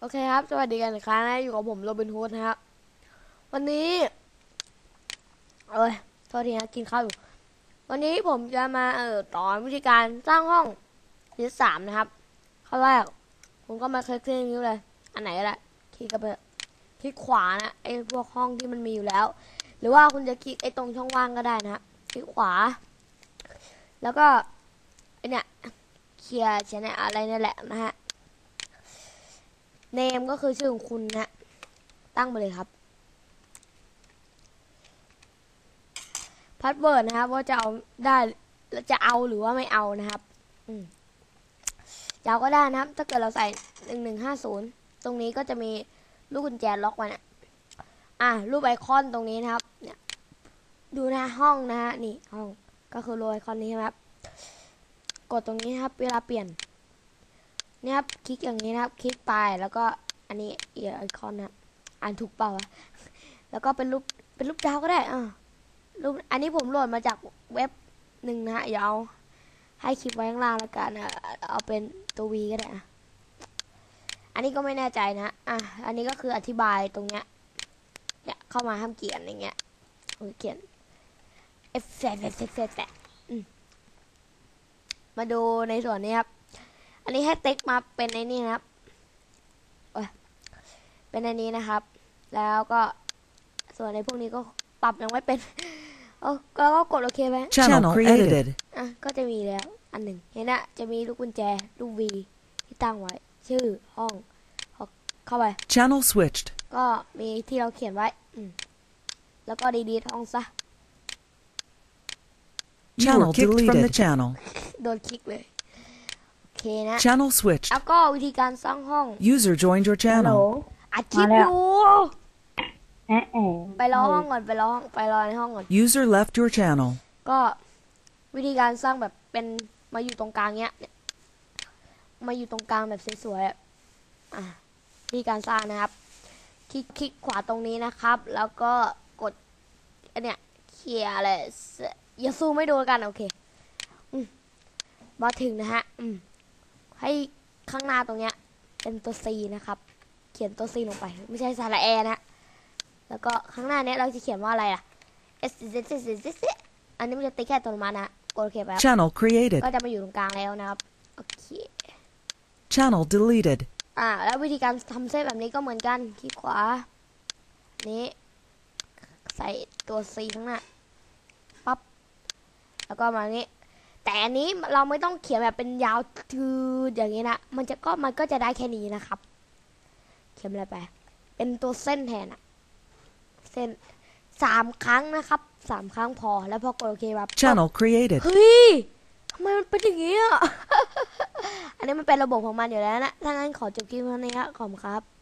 โอเคครับ สวัสดีกันอีกครั้งนะอยู่กับผมโรบินฮูดนะครับ วันนี้เอ้ยโทษทีนะกินข้าวอยู่ วันนี้ผมจะมาเอ่อสอนวิธีการสร้างห้องที่สามนะครับข้อแรกผมก็มาคลิกที่นิ้วเลย อันไหนก็ได้คลิกกับไปคลิกขวานะไอ้พวกห้องที่มันมีอยู่แล้ว หรือว่าคุณจะคลิกไอ้ตรงช่องว่างก็ได้นะคลิกขวา แล้วก็ไอเนี่ยเคลียร์ชนลอะไรนี่แหละนะฮะ เนมก็คือชื่อของคุณนะ ตั้งไปเลยครับพาสเวิร์ดนะครับว่าจะเอาได้จะเอาหรือว่าไม่เอานะครับอยาวก็ได้นะครับ ถ้าเกิดเราใส่หนึ่งหนึ่งห้าศูนย์ตรงนี้ก็จะมีลูกกุญแจล็อกไว้นะอะรูปไอคอนตรงนี้นะครับ เนี่ย ดูนะห้องนะฮะนี่ห้องก็คือโรยไอคอนนี้ครับ กดตรงนี้ครับ เวลาเปลี่ยน นี่ยครับคลิกอย่างนี้นะครับ คลิกไปแล้วก็อันนี้เอียไอคอนนะอ่านถูกเปล่าวะแล้วก็เป็นรูปเป็นรูปดาวก็ได้อ่ารูปอันนี้ผมโหลดมาจากเว็บหนึ่งนะฮะเดี๋ยวเอาให้คลิปไว้ข้างล่างแล้วกันนะเอาเป็นตัววีก็ได้อะอันนี้ก็ไม่แน่ใจนะอะอันนี้ก็คืออธิบายตรงเนี้ยเนี่ยเข้ามาห้ามเขียนอย่างเงี้ยโอเขียนเอฟแฟแฟแฟแฟแฟอืมมาดูในส่วนนี้ครับ อันนี้ให้เต็กมาเป็นในนี้นะครับโอ้ยเป็นในนี้นะครับ แล้วก็ส่วนในพวกนี้ก็ปรับยังไม่เป็นโอ้แล้วก็กดโอเคไหม Channel created. อะก็จะมีแล้ว อันหนึ่งเห็นนะจะมีลูกกุญแจลูกวีที่ตั้งไว้ ชื่อห้องพอเข้าไป Channel switched. ก็มีที่เราเขียนไว้อืมแล้วก็ดีดีห้องซะ You Channel were kicked from the deleted. channel. โดนคลิกเลยโอเค นะ Channel switched. แล้วก็วิธีการสร้างห้อง User joined your ฮัลโหล channel. อัดคลิปมาแล้อวยู่แอะแอะไปรอห้องก่อนไปรอห้องไปรอในห้องก่อน User left your channel. ก็วิธีการสร้างแบบเป็นมาอยู่ตรงกลางเนี้ยเนี่ยมาอยู่ตรงกลางแบบสวยๆอะอะวิธีการสร้างนะครับ คลิกคลิกขวาตรงนี้นะครับ แล้วก็กดอันเนี้ยเคลียร์อะไรเสอย่าซูมไม่โดนกัน โอเค อืมมาถึงนะฮะ อืมให้ ข้างหน้าตรงเนี้ย เป็นตัว C นะครับ เขียนตัว C ลงไป ไม่ใช่สระแอนะ แล้วก็ข้างหน้าเนี้ยเราจะเขียนว่าอะไรล่ะ S S S S S S อันนี้มันจะติ๊กแค่ตัวมานะกดโอเคไปครับ Channel created. ก็จะมาอยู่ตรงกลางแล้วนะครับ โอเค Channel deleted. อ่า แล้ววิธีการทำเส้นแบบนี้ก็เหมือนกัน คลิกขวา นี้ ใส่ตัว C ข้างหน้า ปั๊บ แล้วก็มานี้ แต่อันนี้เราไม่ต้องเขียนแบบเป็นยาวทืดอย่างนี้นะ มันจะก็มันก็จะได้แค่นี้นะครับ เขียนอะไรไป เป็นตัวเส้นแทนอะเส้นสามครั้งนะครับสามครั้งพอแล้วพอกดโอเคปั๊บ Channel created. เฮ้ยทำไมมันเป็นอย่างนี้อะ อันนี้มันเป็นระบบของมันอยู่แล้วนะ ถ้างั้นขอจบคลิปเท่านี้ครับขอบคุณครับ